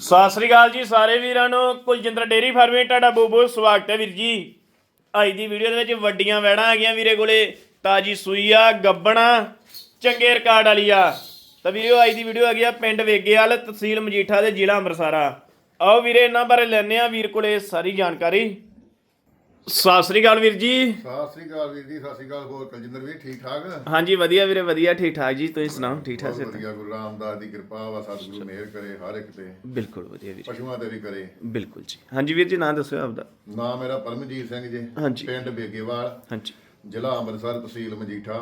ਸਤਿ ਸ੍ਰੀ ਅਕਾਲ ਜੀ ਸਾਰੇ ਵੀਰਾਂ ਨੂੰ। ਕੁਲਜਿੰਦਰ ਡੇਰੀ ਫਾਰਮੇ, ਤੁਹਾਡਾ ਬਹੁਤ ਬਹੁਤ ਸਵਾਗਤ ਹੈ ਵੀਰ ਜੀ। ਅੱਜ ਦੀ ਵੀਡੀਓ ਦੇ ਵਿੱਚ ਵੱਡੀਆਂ ਵੈੜਾਂ ਆ ਗਈਆਂ ਵੀਰੇ ਕੋਲੇ। ਤਾਜੀ ਸੂਈ ਆ, ਗੱਬਣਾ, ਚੰਗੇ ਰਿਕਾਰਡ ਵਾਲੀ ਆ। ਤਾਂ ਵੀਰੋ, ਅੱਜ ਦੀ ਵੀਡੀਓ ਆ ਗਿਆ ਪਿੰਡ ਵੇਗੇਵਾਲ ਤਹਿਸੀਲ ਮਜੀਠਾ ਦੇ ਜ਼ਿਲ੍ਹਾ ਅੰਮ੍ਰਿਤਸਰ ਆਓ ਵੀਰੇ, ਇਹਨਾਂ ਬਾਰੇ ਲੈਣੇ ਆ ਵੀਰ ਕੋਲੇ ਸਾਰੀ ਜਾਣਕਾਰੀ। ਸਤਿ ਸ੍ਰੀ ਅਕਾਲ ਵੀਰ ਜੀ। ਸਤਿ ਸ੍ਰੀ ਅਕਾਲ ਵੀਰ ਜੀ ਸਤਿ ਸ੍ਰੀ ਅਕਾਲ ਹੋਰ ਕਲਜਿੰਦਰ ਵੀਰ ਠੀਕ ਠਾਕ? ਹਾਂਜੀ ਵਧੀਆ ਵੀਰੇ ਵਧੀਆ ਠੀਕ ਠਾਕ ਜੀ। ਤੁਸੀਂ ਸੁਣਾਓ ਠੀਕ ਠਾਕ ਸੇ ਵਧੀਆ ਗੁਰੂ ਰਾਮਦਾਸ ਦੀ ਕਿਰਪਾ ਵਾ ਸਤਿਗੁਰੂ ਮਿਹਰ ਕਰੇ ਹਰ ਇੱਕ ਤੇ। ਬਿਲਕੁਲ ਵਧੀਆ ਵੀਰ ਪਸ਼ੂਆਂ ਤੇ ਵੀ ਕਰੇ। ਬਿਲਕੁਲ ਜੀ। ਹਾਂਜੀ ਵੀਰ ਜੀ ਨਾਂ ਦੱਸਿਓ ਆਪਦਾ। ਨਾਮ ਮੇਰਾ ਪਰਮਜੀਤ ਸਿੰਘ ਜੀ ਹਾਂਜੀ। ਪਿੰਡ ਬੇਗੇਵਾਲ। ਹਾਂਜੀ। ਜ਼ਿਲ੍ਹਾ ਅੰਮ੍ਰਿਤਸਰ ਤਹਿਸੀਲ ਮਜੀਠਾ।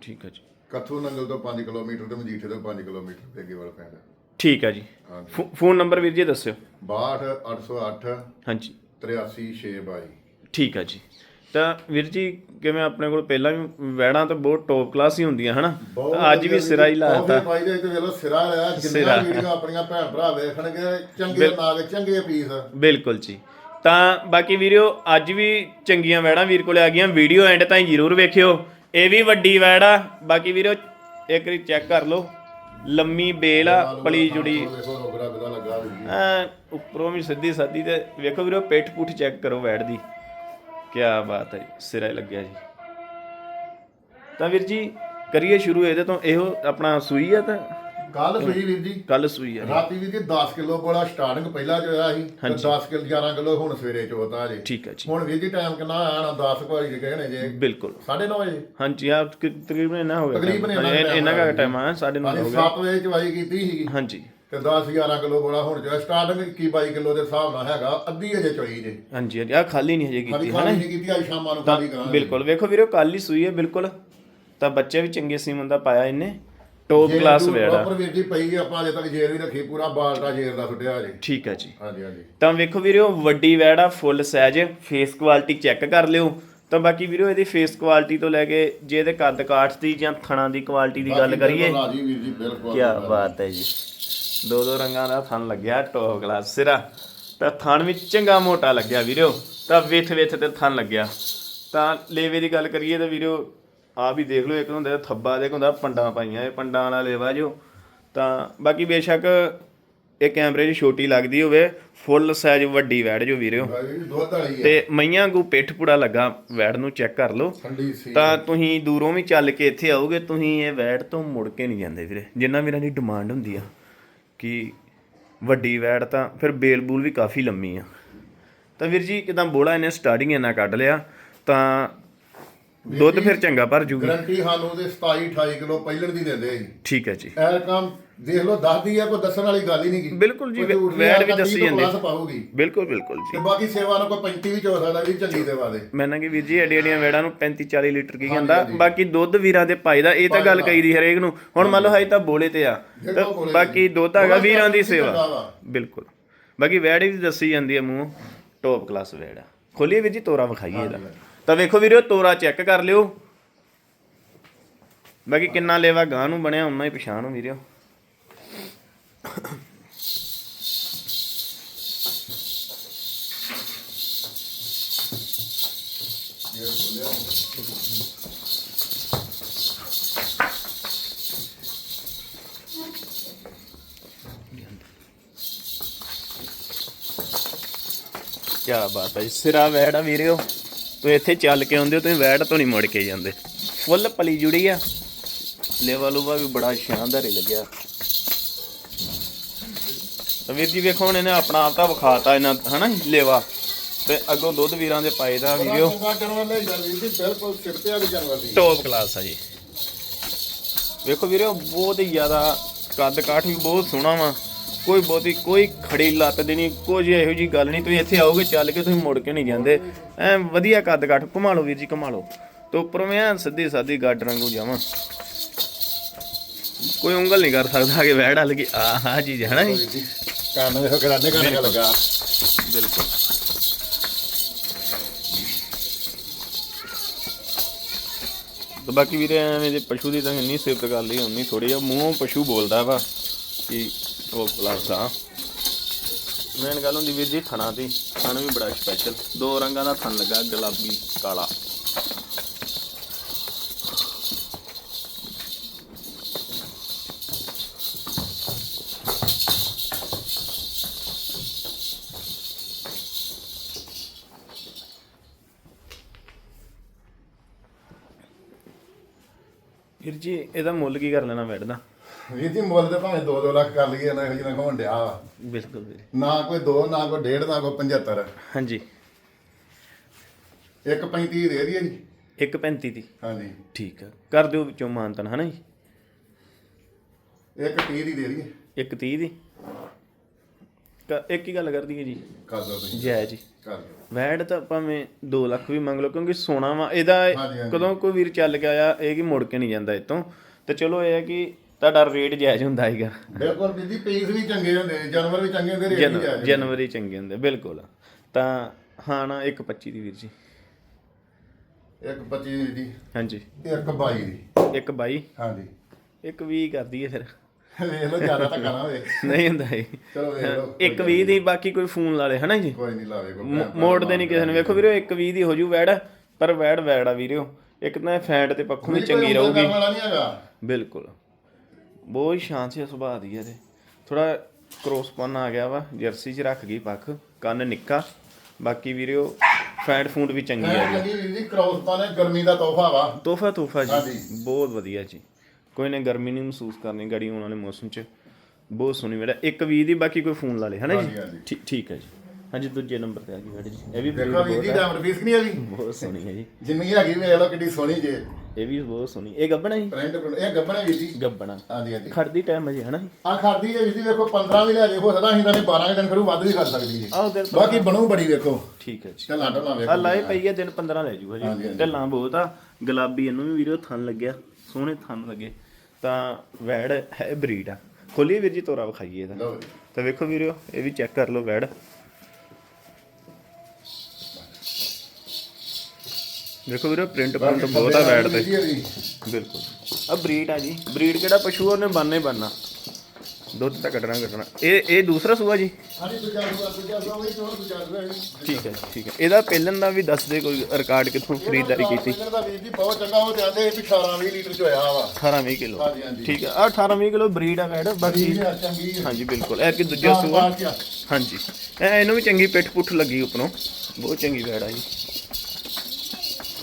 ਠੀਕ ਹੈ ਜੀ। ਕੱਥੂ ਨੰਗਲ ਤੋਂ 5 ਕਿਲੋਮੀਟਰ ਤੇ ਮਜੀਠੇ ਤੋਂ 5 ਕਿਲੋਮੀਟਰ ਬੇਗੇਵਾਲ ਪਿੰਡ। ਠੀਕ ਹੈ ਜੀ। ਫੋਨ ਨੰਬਰ ਵੀਰ ਜੀ ਦੱਸਿਓ। 62 808 ਹਾਂਜੀ। 83622 ਠੀਕ ਹੈ ਜੀ। ਤਾਂ ਵੀਰ ਜੀ ਕਿਵੇਂ ਆਪਣੇ ਕੋਲ ਪਹਿਲਾਂ ਵੀ ਵੈੜਾਂ ਤਾਂ ਬਹੁਤ ਟੌਪ ਕਲਾਸ ਹੀ ਹੁੰਦੀਆਂ ਹਨਾ? ਤਾਂ ਅੱਜ ਵੀ ਸਿਰਾ ਹੀ ਲਾਤਾ। ਪਾਈ ਦੇ ਤੇ ਵੇਲੋ ਸਿਰਾ ਸਿਰਾ। ਜਿੰਨੀਆਂ ਵੀਡੀਓ ਆਪਣੀਆਂ ਭੈਣ ਭਰਾ ਵੇਖਣਗੇ ਚੰਗੇ ਨਾਗ ਚੰਗੇ ਪੀਸ ਬਿਲਕੁਲ ਜੀ। ਤਾਂ ਬਾਕੀ ਵੀਡੀਓ ਅੱਜ ਵੀ ਚੰਗੀਆਂ ਵੈੜਾਂ ਵੀਰ ਕੋਲੇ ਆ ਗਈਆਂ। ਵੀਡੀਓ ਐਂਡ ਤਾਈਂ ਜ਼ਰੂਰ ਵੇਖਿਓ। ਇਹ ਵੀ ਵੱਡੀ ਵੈੜ ਆ। ਬਾਕੀ ਵੀਡੀਓ ਇੱਕ ਵਾਰੀ ਚੈੱਕ ਕਰ ਲਓ। ਲੰਮੀ ਬੇਲ ਆ ਪਲੀ ਜੁੜੀ। ਐ ਉੱਪਰੋਂ ਵੀ ਸਿੱਧੀ ਸਾਦੀ ਤੇ ਵੇਖੋ ਵੀਰੋ ਪਿੱਠ ਪੁੱਠ ਚੈੱਕ ਕਰੋ ਵੈੜ ਦੀ। ਕੀ ਬਾਤ ਹੈ ਜੀ, ਸਿਰਾ ਲੱਗਿਆ ਜੀ। ਤਾਂ ਵੀਰ ਜੀ ਕਰੀਏ ਸ਼ੁਰੂ ਇਹਦੇ ਤੋਂ ਇਹੋ ਆਪਣਾ ਸੂਈ ਆ ਤਾਂ? ਕੱਲ ਸੂਈ ਵੀਰ ਜੀ। ਕੱਲ ਸੂਈ ਆ ਰਾਤੀ ਵੀਰ ਜੀ 10 ਕਿਲੋ ਕੋਲਾ ਸਟਾਰਟਿੰਗ ਪਹਿਲਾਂ ਚੋਇਆ ਸੀ ਤੇ 10 ਕਿਲੋ 11 ਕਿਲੋ ਹੁਣ ਸਵੇਰੇ ਚੋਤਾ ਜੀ ਠੀਕ ਹੈ ਜੀ। ਹੁਣ ਵੀਰ ਜੀ ਟਾਈਮ ਕਿੰਨਾ ਆਇਆ ਨਾ 10 ਕੁ ਵਜੇ ਕਹਿਣੇ ਜੇ। ਬਿਲਕੁਲ। 9:30 ਵਜੇ। ਹਾਂਜੀ ਆ ਤਕਰੀਬਨ ਇੰਨਾ ਹੋ ਗਿਆ ਤਕਰੀਬਨ ਇੰਨਾ ਕੁ ਟਾਈਮ ਆ ਸਾਡੇ ਨਾਲ ਹੋ ਹਾਂਜੀ ਗਿਆ। 7 ਵਜੇ ਚਵਾਈ ਕੀਤੀ ਸੀਗੀ। ਹਾਂਜੀ। ਤੇ 10 11 ਕਿਲੋ ਕੋਲਾ ਹੁਣ ਚੋਇਆ ਸਟਾਰਟਿੰਗ 21 22 ਕਿਲੋ ਦੇ ਹਿਸਾਬ ਨਾਲ ਹੈਗਾ ਅੱਧੀ ਅਜੇ ਚੋਈ ਜੇ। ਹਾਂਜੀ ਹਾਂਜੀ ਆ ਖਾਲੀ ਨਹੀਂ ਹਜੇ ਕੀਤੀ ਹਨਾ? ਨਹੀਂ ਕੀਤੀ ਅੱਜ ਸ਼ਾਮਾਂ ਨੂੰ ਖਾਲੀ ਕਰਾਂਗੇ। ਬਿਲਕੁਲ ਵੇਖੋ ਵੀਰੋ ਕੱਲ ਹੀ ਸੂਈ ਹੈ ਬਿਲਕੁਲ। ਤਾਂ ਬੱਚੇ ਵੀ ਚੰਗੇ ਸੀਮਨ ਦਾ ਪਾਇਆ ਇਹਨੇ। ਟੌਪ ਕਲਾਸ ਵੇੜਾ ਪ੍ਰੋਪਰ ਵੀਰ ਜੀ ਪਈ ਆਪਾਂ ਅਜੇ ਤੱਕ ਜੇਰ ਵੀ ਰੱਖੀ ਪੂਰਾ ਬਾਲਟਾ ਜੇਰ ਦਾ ਸੁੱਟਿਆ ਜੀ ਠੀਕ ਹੈ ਜੀ। ਹਾਂਜੀ ਹਾਂਜੀ। ਤਾਂ ਵੇਖੋ ਵੀਰੋ ਵੱਡੀ ਵੈੜ full size face quality check ਕਰ ਲਿਓ। ਤਾਂ ਬਾਕੀ ਵੀਰੋ ਇਹਦੀ ਫੇਸ ਕੁਆਲਿਟੀ ਤੋਂ ਲੈ ਕੇ ਜੇ ਇਹਦੇ ਕੱਦ ਕਾਠ ਦੀ ਜਾਂ ਥਣਾ ਦੀ ਕੁਆਲਿਟੀ ਦੀ ਗੱਲ ਕਰੀਏ। ਜੀ ਕੀ ਬਾਤ ਹੈ ਜੀ। ਦੋ ਦੋ ਰੰਗਾਂ ਦਾ ਥਣ ਲੱਗਿਆ ਟੌਪ ਕਲਾਸ ਸਿਰਾ। ਤਾਂ ਥਣ ਵੀ ਚੰਗਾ ਮੋਟਾ ਲੱਗਿਆ ਵੀਰੋ। ਤਾਂ ਵਿਥ ਵਿਥ ਤੇ ਥਣ ਲੱਗਿਆ। ਤਾਂ ਲੇਵੇ ਦੀ ਗੱਲ ਕਰੀਏ ਤਾਂ ਵੀਰੋ ਆ ਵੀ ਦੇਖ ਲਓ ਇੱਕ ਹੁੰਦਾ ਥੱਬਾ ਦੇ ਹੁੰਦਾ ਪੰਡਾਂ ਪਾਈਆਂ ਇਹ ਪੰਡਾਂ ਵਾਲਾ ਲੇਵਾ ਜੋ। ਤਾਂ ਬਾਕੀ ਬੇਸ਼ੱਕ ਇਹ ਕੈਮਰੇ 'ਚ ਛੋਟੀ ਲੱਗਦੀ ਹੋਵੇ ਫੁੱਲ ਸਾਈਜ਼ ਵੱਡੀ ਵੈੜ ਜੋ ਵੀਰੋ। ਭਾਈ ਦੁੱਧ ਵਾਲੀ ਹੈ ਤੇ ਮਈਆਂ ਨੂੰ ਪਿੱਠ ਪੂੜਾ ਲੱਗਾ ਵੈੜ ਨੂੰ ਚੈੱਕ ਕਰ ਲਓ। ਤਾਂ ਤੁਸੀਂ ਦੂਰੋਂ ਵੀ ਚੱਲ ਕੇ ਇੱਥੇ ਆਓਗੇ ਤੁਸੀਂ ਇਹ ਵੈੜ ਤੋਂ ਮੁੜ ਕੇ ਨਹੀਂ ਜਾਂਦੇ ਵੀਰੇ। ਜਿੰਨਾ ਵੀਰਾਂ ਦੀ ਡਿਮਾਂਡ ਹੁੰਦੀ ਆ। ਕਿ ਵੱਡੀ ਵੈੜ ਤਾਂ ਫਿਰ ਬੇਲ ਬੂਲ ਵੀ ਕਾਫੀ ਲੰਮੀ ਆ। ਤਾਂ ਵੀਰ ਜੀ ਕਿਦਾਂ ਬੋਲਾ ਇਹਨੇ ਸਟਾਰਟਿੰਗ ਇੰਨਾ ਕੱਢ ਲਿਆ ਤਾਂ ਦੁੱਧ ਫਿਰ ਚੰਗਾ ਭਰ ਜੂਗੀ। ਗਰੰਟੀ ਸਾਨੂੰ ਦੇ 27 28 ਕਿਲੋ ਪਹਿਲਣ ਦੀ ਦਿੰਦੇ ਜੀ ਠੀਕ ਹੈ ਜੀ। ਇਹ ਕੰਮ ਦੇਖ ਲਓ ਦੱਸਦੀ ਆ ਕੋਈ ਦੱਸਣ ਵਾਲੀ ਗੱਲ ਹੀ ਨਹੀਂ ਗੀ। ਬਿਲਕੁਲ ਜੀ, ਕੋਈ ਝੂਠ ਨਹੀਂ ਵੈੜ ਵੀ ਆਖਦਾ, ਦੱਸੀ ਤੋਂ ਜਾਂਦੀ। plus ਪਾਊਗੀ। ਬਿਲਕੁਲ ਬਿਲਕੁਲ ਤੇ ਜੀ ਬਾਕੀ ਸੇਵਾ ਨੂੰ ਕੋਈ 35 ਵੀ ਚੋ ਸਕਦਾ ਚੰਗੀ ਸੇਵਾ ਦੇ। ਮੈਂ ਨਾ ਕਿ ਵੀਰ ਜੀ ਐਡੀ ਐਡੀਆਂ ਵੈੜਾਂ ਨੂੰ 35 40 ਲੀਟਰ ਕੀ ਕਹਿੰਦਾ? ਹਾਂਜੀ। ਬਾਕੀ ਦੁੱਧ ਵੀਰਾਂ ਦੇ ਪਾਈ ਦਾ ਇਹ ਤਾਂ ਗੱਲ ਕਹੀ ਦੀ ਹਰੇਕ ਨੂੰ। ਹੁਣ ਮੰਨ ਲਓ ਹਾਈ ਤਾਂ ਬੋਲੇ ਤੇ ਆ। ਤਾਂ ਬੋਲੇ ਬਾਕੀ ਤੇ। ਦੁੱਧ ਹੈਗਾ ਬੋਲਾ ਵੀਰਾਂ ਦੀ ਸੇਵਾ। ਵਾ। ਬਿਲਕੁਲ। ਬਾਕੀ ਵੈੜ ਵੀ ਦੱਸੀ ਜਾਂਦੀ ਹੈ ਮੂੰਹ। ਟੌਪ ਕਲਾਸ ਵੈੜ ਆ। ਖੋਲੀਏ ਵੀਰ ਜੀ ਤੋਰਾ ਵਿਖਾਈਏ ਇਹਦਾ। ਤਾਂ ਵੇਖੋ ਵੀਰੋ ਤੋਰਾ ਚੈੱਕ ਕਰ ਲਿਓ। ਬਾਕੀ ਕਿੰਨਾ ਲੇਵਾ ਗਾਂ ਨੂੰ ਬਣਿਆ ਉਨਾ ਹੀ ਪਛਾਣ ਹੋ ਵੀਰੋ। ਕੀ ਬਾਤ ਹੈ। ਸਿਰਾ ਵੈੜ ਵੀਰਿਓ। ਤੂੰ ਇੱਥੇ ਚੱਲ ਕੇ ਆਉਂਦੇ ਹੋ ਤੁਸੀਂ ਵੈੜ ਤੋਂ ਨਹੀਂ ਮੁੜ ਕੇ ਜਾਂਦੇ। ਫੁੱਲ ਪਲੀ ਜੁੜੀ ਆ। ਲੇਵਾ ਲੂਵਾ ਵੀ ਬੜਾ ਸ਼ਾਨਦਾਰ ਹੀ ਲੱਗਿਆ। ਤਾਂ ਵੀਰ ਜੀ ਵੇਖੋ ਹੁਣ ਇਹਨੇ ਆਪਣਾ ਆਪ ਤਾਂ ਵਿਖਾਤਾ ਇਹਨਾਂ ਹਨਾ ਲੇਵਾ। ਤੇ ਅੱਗੋਂ ਦੁੱਧ ਵੀਰਾਂ ਦੇ ਪਾਏ ਦਾ ਵੀਡੀਓ ਟੌਪ ਕਲਾਸ ਆ ਜੀ। ਵੇਖੋ ਵੀਰੇ ਬਹੁਤ ਹੀ ਜ਼ਿਆਦਾ ਕੱਦ ਕਾਠ ਵੀ ਬਹੁਤ ਸੋਹਣਾ ਵਾ। ਕੋਈ ਬਹੁਤੀ ਕੋਈ ਖੜੀ ਲੱਤ ਦੀ ਨਹੀਂ ਕੁਝ ਇਹੋ ਜੀ ਗੱਲ ਨਹੀਂ ਤੁਸੀਂ ਇੱਥੇ ਆਓਗੇ ਚੱਲ ਕੇ ਤੁਸੀਂ ਮੁੜ ਕੇ ਨਹੀਂ ਜਾਂਦੇ। ਐ ਵਧੀਆ ਕੱਦ ਕਾਠ ਘੁਮਾ ਲਓ ਵੀਰ ਜੀ ਘੁਮਾ ਲਓ। ਤੇ ਉੱਪਰੋਂ ਮੈਂ ਐਨ ਸਿੱਧੀ ਸਾਦੀ ਗੱਡ ਰੰਗੂ ਜਾਵਾਂ। ਕੋਈ ਉਂਗਲ ਨਹੀਂ ਕਰ ਸਕਦਾ ਕਿ ਵਹਿੜ ਹਲ ਗਈ ਆਹ ਜੀ ਵੀਰ ਜੀ। ਕੰਨ ਵੇਖੋ ਕਰਾਨੇ ਕੰਨ ਲੱਗਾ। ਬਿਲਕੁਲ। ਤੇ ਬਾਕੀ ਵੀਰੇ ਐਵੇਂ ਜੇ ਪਸ਼ੂ ਦੀ ਤਾਂ ਇੰਨੀ ਸਿਫਤ ਕਰ ਲਈ ਉਨੀ ਥੋੜੀ ਆ ਮੂੰਹੋਂ ਪਸ਼ੂ ਬੋਲਦਾ ਵਾ ਕਿ ਉਹ ਪਲੱਸ ਆ। ਮੇਨ ਗੱਲ ਹੁੰਦੀ ਵੀਰ ਜੀ ਥਣਾ ਦੀ। ਥਣ ਵੀ ਬੜਾ ਸਪੈਸ਼ਲ ਦੋ ਰੰਗਾਂ ਦਾ ਥਣ ਲੱਗਾ ਗੁਲਾਬੀ ਕਾਲਾ। ਵੀਰ ਜੀ ਇਹਦਾ ਮੁੱਲ ਕੀ ਕਰ ਲੈਣਾ ਬੈਠਦਾ? ਵੀਰ ਜੀ ਮੁੱਲ ਤੇ ਭਾਵੇਂ 2-2 ਲੱਖ ਕਰ ਲਈਏ ਨਾ ਇਹੋ ਜਿਹੀ ਹੋਣ ਡਿਆ ਵਾ। ਬਿਲਕੁਲ ਵੀਰ। ਨਾ ਕੋਈ 2 ਨਾ ਕੋਈ 1.5 ਨਾ ਕੋਈ 75 ਹਾਂਜੀ। 1.35 ਦੇ ਦਈਏ ਜੀ। 1.35 ਦੀ। ਹਾਂਜੀ। ਠੀਕ ਆ। ਕਰ ਦਿਓ ਵਿੱਚੋਂ ਮਾਨਤਨ ਹਨਾ ਜੀ? 1.30 ਦੀ ਦੇ ਦਈਏ। 1.30 ਦੀ। ਕ- ਇੱਕ ਹੀ ਗੱਲ ਕਰ ਦਈਏ ਜੀ। ਕਰ ਦਿਓ ਤੁਸੀਂ। ਜੈ ਜੀ। ਕਰ ਦਿਓ। ਵੈਡ ਤਾਂ ਭਾਵੇਂ 2 ਲੱਖ ਵੀ ਮੰਗ ਲਓ ਕਿਉਂਕਿ ਸੋਨਾ ਵਾ। ਇਹਦਾ ਹਾਂਜੀ, ਹਾਂਜੀ। ਕਦੋਂ ਕੋਈ ਵੀਰ ਚੱਲ ਕੇ ਆਇਆ ਇਹ ਕਿ ਮੁੜ ਕੇ ਨਹੀਂ ਜਾਂਦਾ ਇਤੋਂ ਤੇ ਚਲੋ ਇਹ ਹੈ ਕਿ ਤੁਹਾਡਾ ਰੇਟ ਜਾਇਜ਼ ਹੁੰਦਾ ਹੈਗਾ। ਬਿਲਕੁਲ ਜੀ ਪੀਸ ਵੀ ਚੰਗੇ ਹੁੰਦੇ ਨੇ ਜਾਨਵਰ ਵੀ ਚੰਗੇ ਹੁੰਦੇ ਰੇਟ ਵੀ ਜਾਇਜ਼ ਜਨਵਰੀ ਚੰਗੇ ਹੁੰਦੇ ਬਿਲਕੁਲ। ਤਾਂ ਹਾਂ ਨਾ 1.25 ਦੀ ਵੀਰ ਜੀ। ਇੱਕ 25 ਦੀ ਜੀ ਹਾਂਜੀ। ਇੱਕ 22 ਦੀ। 1.22 ਹਾਂਜੀ। 1.20 ਕਰ ਦਈਏ ਫਿਰ। ਵੇਖ ਲਓ ਜ਼ਿਆਦਾ ਤਾਂ ਕਰਾਂ ਹੋਵੇ। ਨਹੀਂ ਹੁੰਦਾ ਜੀ। ਚਲੋ ਵੇਖ ਲਓ। 1.20 ਦੀ ਬਾਕੀ ਕੋਈ ਫੋਨ ਲਾ ਲੇ ਹਨਾ ਜੀ? ਕੋਈ ਨਹੀਂ ਲਾਵੇ ਕੋਈ ਮੋੜ ਦੇ ਨਹੀਂ ਕਿਸੇ ਨੂੰ। ਵੇਖੋ ਵੀਰੋ 1.20 ਦੀ ਹੋ ਜੂ ਵੈੜ ਪਰ ਵੈੜ ਵੈੜ ਆ ਵੀਰੋ। ਇੱਕ ਤਾਂ ਫੈਟ ਤੇ ਪੱਖੋਂ ਵੀ ਚੰਗੀ ਰਹੂਗੀ। ਬਿਲਕੁਲ। ਬਹੁਤ ਹੀ ਸ਼ਾਂਤ ਸੁਭਾਅ ਦੀ ਹੈ ਤੇ ਥੋੜਾ ਕ੍ਰੋਸਪਨ ਆ ਗਿਆ ਵਾ ਜਰਸੀ 'ਚ ਰੱਖ ਗਈ ਪੱਖ ਕੰਨ ਨਿੱਕਾ। ਬਾਕੀ ਵੀਰੋ ਫੈਟ ਫੂਡ ਵੀ ਚੰਗੀ ਹੈ ਵੀਰ ਜੀ ਕ੍ਰੋਸ ਪਾਣੇ ਗਰਮੀ ਦਾ ਤੋਹਫਾ ਵਾ। ਤੋਹਫਾ ਤੋਹਫਾ ਜੀ। ਬਹੁਤ ਵਧੀਆ ਜੀ। ਕੋਈ ਨੇ ਗਰਮੀ ਨਹੀਂ ਮਹਿਸੂਸ ਕਰਨੀ ਗਾੜੀ ਆਉਣ ਵਾਲੇ ਮੌਸਮ 'ਚ। ਬਹੁਤ ਸੋਹਣੀ ਮੇਰਾ ਇੱਕ ਵੀਹ ਦੀ ਬਾਕੀ ਕੋਈ ਫੋਨ ਲਾ ਲੇ ਹਨਾ ਜੀ। ਠੀਕ- ਹੈ ਜੀ। ਹਾਂਜੀ ਦੂਜੇ ਨੰਬਰ ਤੇ ਆ ਗਈ ਮੈਡਮ ਜੀ। ਇਹ ਵੀ ਦੇਖੋ breed ਵੀਰ ਜੀ ਬਹੁਤ ਸੋਹਣੀ ਹੈ ਜੀ। ਜਿੰਨੀ ਹੈਗੀ ਵੇਖ ਲਓ ਕਿੱਡੀ ਸੋਹਣੀ ਜੇ। ਇਹ ਵੀ ਬਹੁਤ ਸੋਹਣੀ। ਇਹ ਗੱਬਣਾ ਜੀ? ਪ੍ਰਿੰਟ ਇਹ ਗੱਬਣਾ ਵੀਰ ਜੀ। ਗੱਬਣਾ। ਹਾਂਜੀ ਹਾਂਜੀ। ਖੜਦੀ ਟਾਈਮ ਹੈ ਜੀ ਹਨਾ ਜੀ? ਆ ਖਾਦੀ ਹੈ ਵੀਰ ਜੀ ਵੇਖੋ 15 ਵੀ ਲੈ ਜੇ ਹੋ ਸਕਦਾ ਅਸੀਂ ਤਾਂ 12 ਦਿਨ ਖੜੂ ਵੱਧ ਵੀ ਕਰ ਸਕਦੀ ਜੀ ਆਹ ਦਿਨ ਬਾਕੀ ਬਣੂ ਬੜੀ ਵੇਖੋ। ਠੀਕ ਹੈ ਜੀ। ਚੱਲ ਆਟੋ ਨਾ ਆ ਵੇਖੋ ਲਾਏ ਪਈ ਹੈ ਦਿਨ 15 ਲੈ ਜੀ। ਹਾਂਜੀ। ਢੱਲਾਂ ਬਹੁਤ ਆ। ਗੁਲਾਬੀ ਇਹਨੂੰ ਵੀ ਵੀਡੀਓ ਥਣ ਲੱਗਿਆ ਸੋਹਣੇ ਥਣ ਲੱਗੇ। ਤਾਂ ਵੈੜ ਹੈ ਬਰੀਡ ਆ। ਖੋਲੀ ਵੀਰ ਜੀ ਤੋਰਾ ਵਿਖਾਈਏ ਇਹਦਾ। ਜੀ। ਤਾਂ ਵੇਖੋ ਵੀਰੋ ਇਹ ਵੀ ਚੈੱਕ ਕਰ ਲਓ ਵੈੜ। ਦੇਖੋ ਵੀਰੋ ਪ੍ਰਿੰਟ ਪ੍ਰਿੰਟ ਬਹੁਤ ਆ ਵੈੜ ਤੇ। ਬਿਲਕੁਲ। ਆ ਬਰੀਡ ਆ ਜੀ। ਬਰੀਡ ਕਿਹੜਾ ਪਸ਼ੂ ਉਹਨੇ ਬੰਨੇ ਬੰਨਾ ਦੁੱਧ ਤਾਂ ਕੱਢਣਾ ਕੱਢਣਾ। ਇਹ ਇਹ ਦੂਸਰਾ ਸੂਆ ਜੀ? ਹਾਂਜੀ ਦੂਜਾ ਦੂਜਾ ਦੂਜਾ ਦੂਜਾ ਵੀ ਚੋਰ ਦੂਜਾ ਦੂਜਾ ਵੀ। ਠੀਕ ਹੈ ਠੀਕ ਹੈ। ਇਹਦਾ ਪਹਿਲਨ ਦਾ ਵੀ ਦੱਸ ਦੇ ਕੋਈ ਰਿਕਾਰਡ ਕਿੱਥੋਂ ਖਰੀਦਦਾਰੀ ਕੀਤੀ? ਇਹਨਾਂ ਦਾ ਵੀਰ ਜੀ ਬਹੁਤ ਚੰਗਾ ਉਹ ਤੇ ਆਂਦੇ ਵੀ 18 20 ਲੀਟਰ ਚ ਹੋਇਆ ਵਾ। 18 20 ਕਿਲੋ। ਹਾਂਜੀ, ਹਾਂਜੀ। ਠੀਕ ਹੈ ਆ 18 20 ਕਿਲੋ ਬਰੀਡ ਆ ਵੈੜ ਬਾਕੀ ਠੀਕ ਹੈ ਚੰਗੀ ਹੈ ਹਾਂਜੀ ਬਿਲਕੁਲ। ਇਹ ਕਿ ਦੂਜਾ ਸੂਆ। ਹਾਂਜੀ। ਇਹ ਇਹਨੂੰ ਵੀ ਚੰਗੀ ਪਿੱਠ ਪੁੱਠ ਲੱਗੀ ਉੱਪਰੋਂ। ਬਹੁਤ ਚੰਗੀ ਵੈੜ ਆ ਜੀ।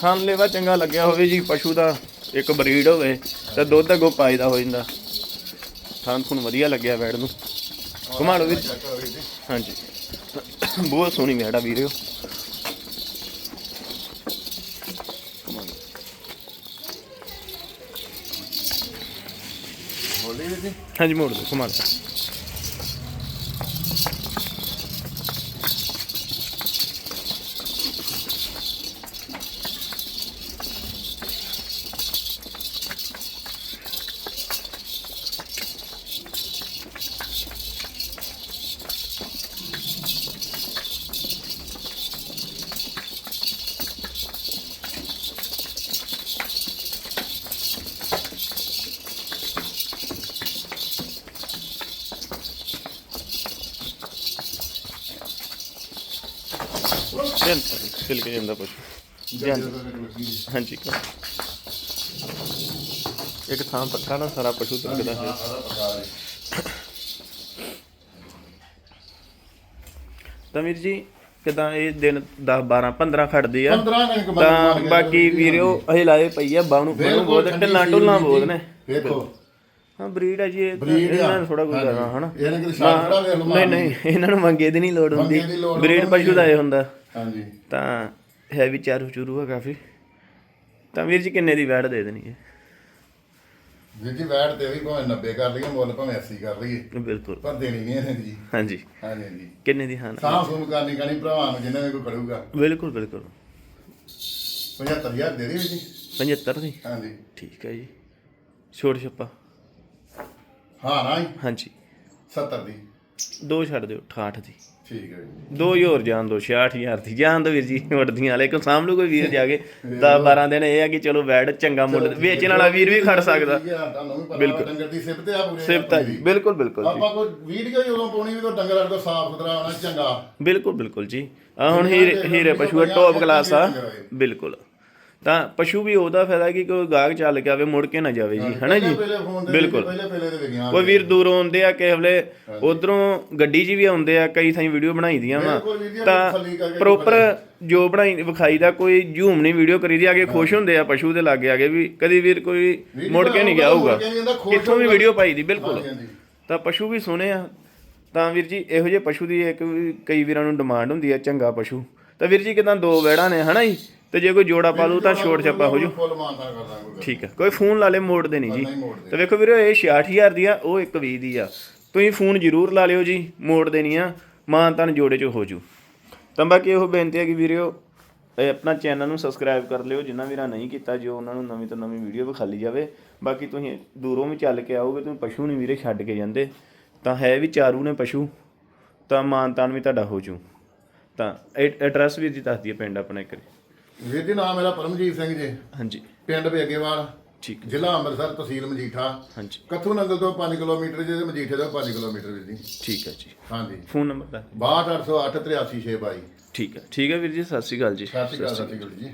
ਖਾਣ ਲੈਵਾ ਚੰਗਾ ਲੱਗਿਆ ਹੋਵੇ ਜੀ ਪਸ਼ੂ ਦਾ ਇੱਕ ਬਰੀਡ ਹੋਵੇ ਤੇ ਦੁੱਧ ਅੱਗੋਂ ਪਾਇਦਾ ਹੋ ਜਾਂਦਾ। ਖਾਣ ਖੂਨ ਵਧੀਆ ਲੱਗਿਆ ਵੈੜ ਨੂੰ। ਘੁਮਾ ਲਓ ਵੀਰ ਚੱਕੋ ਵੀਰ ਜੀ। ਹਾਂਜੀ। ਬਹੁਤ ਸੋਹਣੀ ਵੈੜ ਆ ਵੀਰ। ਹਾਂਜੀ ਮੋੜ ਦੋ ਘੁਮਾ ਲਓ ਜਾਂਦਾ ਹਾਂਜੀ। ਕਰੋ। ਇੱਕ ਥਾਂ ਪੱਕਾ ਨਾ ਸਾਰਾ ਪਸ਼ੂ ਤੁਰਦਾ ਹੈ। ਤਾਂ ਵੀਰ ਜੀ ਕਿਦਾਂ ਇਹ ਦਿਨ 10 12 15 ਖੜਦੀ ਆ? 15 ਦਿਨ ਕਮਾਈ ਤਾਂ ਬਾਕੀ ਵੀਰਿਓ ਅਸੀਂ ਲਾਏ ਪਈ ਆ ਬਾਣੂ ਬਾਣੂ ਬਹੁਤ ਢਿੱਲਾਂ ਢੁੱਲਾਂ ਬਹੁਤ ਨੇ। ਵੇਖੋ ਹਾਂ ਬਰੀਡ ਹੈ ਜੀ। ਇਹਨਾਂ ਨੂੰ ਥੋੜਾ ਕੋਈ ਕਰਨਾ ਹਨਾ? ਨਹੀਂ ਨਹੀਂ ਇਹਨਾਂ ਨੂੰ ਮੰਗੇ ਦੀ ਨਹੀਂ ਲੋੜ ਹੁੰਦੀ। ਬਰੀਡ ਪਸ਼ੂ ਦਾ ਇਹ ਹੁੰਦਾ। ਹਾਂਜੀ। ਤਾਂ ਹੈ ਵੀ ਚਾਰੂ ਚੂਰੂ ਆ ਕਾਫੀ। ਤਾਂ ਵੀਰ ਜੀ ਕਿੰਨੇ ਦੀ ਵੈੜ ਦੇ ਦੇਣੀ ਹੈ? ਵੀਰ ਜੀ ਵੈਟ ਤੇ ਵੀ ਭਾਵੇਂ 90 ਕਰ ਲਈਏ ਮੁੱਲ ਭਾਵੇਂ 80 ਕਰ ਲਈਏ। ਬਿਲਕੁਲ। ਪਰ ਦੇਣੀ ਨਹੀਂ ਇਹਨੇ ਜੀ। ਹਾਂਜੀ। ਹਾਂਜੀ ਹਾਂਜੀ। ਕਿੰਨੇ ਦੀ ਹਾਂ? ਸਾਹ ਸੂਮ ਕਰਨੀ ਕਣੀ ਭਰਾਵਾਂ ਨੂੰ ਜਿੰਨੇ ਵੀ ਕੋਈ ਖੜੂਗਾ। ਬਿਲਕੁਲ ਬਿਲਕੁਲ। 75000 ਦੇ ਦੇ ਜੀ। 75 ਦੀ? ਹਾਂਜੀ। ਠੀਕ ਹੈ ਜੀ। ਛੋੜ ਛੱਪਾ। ਹਾਂ। ਨਾ ਹਾਂਜੀ। 70 ਦੀ। ਦੋ ਛੱਡ ਦਿਓ 68 ਦੀ। ਠੀਕ ਹੈ ਜੀ। ਦੋ ਹੀ ਹੋਰ ਜਾਣ ਦੋ 66000 ਦੀ। ਜਾਣ ਦੋ ਵੀਰ ਜੀ ਵੜਦੀਆਂ ਵਾਲੇ। ਕੋ ਲੂ ਕੋਈ ਵੀਰ ਜਾ ਕੇ? 10 12 ਦਿਨ ਇਹ ਆ ਕਿ ਚਲੋ ਵੈੜ ਚੰਗਾ ਮੁੱਲ ਵੇਚਣ ਵਾਲਾ ਵੀਰ ਵੀ ਖੜ ਸਕਦਾ। ਠੀਕ ਹੈ ਤੁਹਾਨੂੰ ਵੀ ਪਤਾ ਡੰਗਰ ਦੀ ਸਿਫਤ ਆ ਪੂਰੇ। ਸਿਫਤਾ ਜੀ। ਬਿਲਕੁਲ ਬਿਲਕੁਲ ਜੀ। ਆਪਾਂ ਕੋਈ ਵੀਡੀਓ ਹੀ ਉਦੋਂ ਪਾਉਣੀ ਵੀ ਕੋਈ ਡੰਗਰ ਵਾਲਾ ਸਾਫ਼ ਸੁਥਰਾ ਹੋਣਾ ਚੰਗਾ। ਬਿਲਕੁਲ ਬਿਲਕੁਲ ਜੀ। ਆ ਹੁਣ ਹੀਰੇ ਹੀਰੇ ਪਸ਼ੂ ਟੌਪ ਕਲਾਸ ਆ। ਬਿਲਕੁਲ। ਤਾਂ ਪਸ਼ੂ ਵੀ ਉਹਦਾ ਫਾਇਦਾ ਕਿ ਕੋਈ ਗਾਹਕ ਚੱਲ ਕੇ ਆਵੇ ਮੁੜ ਕੇ ਨਾ ਜਾਵੇ ਜੀ ਹਨਾ ਜੀ? ਬਿਲਕੁਲ। ਪਹਿਲੇ ਪਹਿਲੇ ਦੇ ਵਿਗਿਆਨ ਕੋਈ ਵੀਰ ਦੂਰੋਂ ਆਉਂਦੇ ਆ ਕਿਸੇ ਵੇਲੇ ਉਧਰੋਂ ਗੱਡੀ 'ਚ ਵੀ ਆਉਂਦੇ ਆ ਕਈ ਥਾਈਂ ਵੀਡੀਓ ਬਣਾਈ ਦੀਆਂ ਵਾ। ਤਾਂ ਪ੍ਰੋਪਰ ਜੋ ਬਣਾਈ ਵਿਖਾਈ ਦਾ ਕੋਈ ਝੂਮ ਨਹੀਂ ਵੀਡੀਓ ਕਰੀ ਦੀ ਆ ਕੇ ਖੁਸ਼ ਹੁੰਦੇ ਆ ਪਸ਼ੂ ਦੇ ਲਾਗੇ ਆ ਕੇ ਵੀ ਕਦੀ ਵੀਰ ਕੋਈ ਮੁੜ ਕੇ ਨਹੀਂ ਗਿਆ ਹੋਊਗਾ। ਕਿੱਥੋਂ ਵੀ। ਵੀਡੀਓ ਪਾਈ ਦੀ ਬਿਲਕੁਲ। ਤਾਂ ਪਸ਼ੂ ਵੀ ਸੋਹਣੇ ਆ। ਤਾਂ ਵੀਰ ਜੀ ਇਹੋ ਜਿਹੇ ਪਸ਼ੂ ਦੀ ਇੱਕ ਵੀ ਕਈ ਵੀਰਾਂ ਨੂੰ ਡਿਮਾਂਡ ਹੁੰਦੀ ਹੈ ਚੰਗਾ ਪਸ਼ੂ। ਤਾਂ ਵੀਰ ਜੀ ਕਿਦਾਂ ਦੋ ਵੈੜਾਂ ਨੇ ਹਨਾ ਜੀ? ਤੇ ਜੇ ਕੋਈ ਜੋੜਾ ਪਾ ਲੂ ਤਾਂ ਛੋੜ ਛੱਪਾ ਹੋ ਜੂ। ਫੁੱਲ ਮਾਨਤਾ ਕਰਦਾ ਕੋਈ ਠੀਕ ਹੈ ਕੋਈ ਫੋਨ ਲਾ ਲੇ ਮੋੜ ਦੇ ਨਹੀਂ ਜੀ। ਨਹੀਂ ਮੋੜਦੇ। ਤੇ ਵੇਖੋ ਵੀਰੋ ਇਹ 66000 ਦੀ ਆ ਉਹ 120 ਦੀ ਆ। ਤੁਸੀਂ ਫੋਨ ਜ਼ਰੂਰ ਲਾ ਲਿਓ ਜੀ ਮੋੜ ਦੇਣੀ ਆ ਮਾਂ ਤਨ ਜੋੜੇ ਚ ਹੋ ਜੂ। ਤਾਂ ਬਾਕੀ ਇਹੋ ਬੇਨਤੀ ਹੈ ਕਿ ਵੀਰਿਓ ਇਹ ਆਪਣਾ ਚੈਨਲ ਨੂੰ ਸਬਸਕ੍ਰਾਈਬ ਕਰ ਲਿਓ ਜਿਨ੍ਹਾਂ ਵੀਰਾਂ ਨਹੀਂ ਕੀਤਾ ਜੋ ਉਹਨਾਂ ਨੂੰ ਨਵੀਂ ਤੋਂ ਨਵੀਂ ਵੀਡੀਓ ਵਿਖਾਲੀ ਜਾਵੇ। ਬਾਕੀ ਤੁਸੀਂ ਦੂਰੋਂ ਵੀ ਚੱਲ ਕੇ ਆਓਗੇ ਤੁਸੀਂ ਪਸ਼ੂ ਨਹੀਂ ਵੀਰੇ ਛੱਡ ਕੇ ਜਾਂਦੇ। ਤਾਂ ਹੈ ਵੀ ਚਾਰੂ ਨੇ ਪਸ਼ੂ ਤਾਂ ਮਾਨ ਤਾਨ ਵੀ ਤੁਹਾਡਾ ਹੋ ਜੂ। ਤਾਂ ਐਡਰੈਸ ਵੀ ਜੀ ਦੱਸ ਦਈਏ ਪਿੰਡ ਆਪਣਾ ਇੱਕ ਵਾਰੀ। ਵੀਰ ਜੀ ਨਾਮ ਮੇਰਾ ਪਰਮਜੀਤ ਸਿੰਘ ਜੀ। ਹਾਂਜੀ। ਪਿੰਡ ਬੇਗੇਵਾਲ ਠੀਕ ਹੈ। ਜ਼ਿਲ੍ਹਾ ਅੰਮ੍ਰਿਤਸਰ ਤਹਿਸੀਲ ਮਜੀਠਾ। ਹਾਂਜੀ। ਕੱਥੂ ਨੰਗਲ ਤੋਂ 5 ਕਿਲੋਮੀਟਰ ਜੇ ਤੇ ਮਜੀਠੇ ਤੋਂ 5 ਕਿਲੋਮੀਟਰ ਵੀਰ ਜੀ। ਠੀਕ ਹੈ ਜੀ। ਹਾਂਜੀ। ਫੋਨ ਨੰਬਰ ਦੱਸ 62808 83622 ਠੀਕ ਹੈ। ਠੀਕ ਹੈ ਵੀਰ ਜੀ ਸਤਿ ਸ਼੍ਰੀ ਅਕਾਲ ਜੀ। ਸਤਿ ਸ਼੍ਰੀ ਅਕਾਲ ਸਤਿ ਸ਼੍ਰੀ ਅਕਾਲ ਜੀ।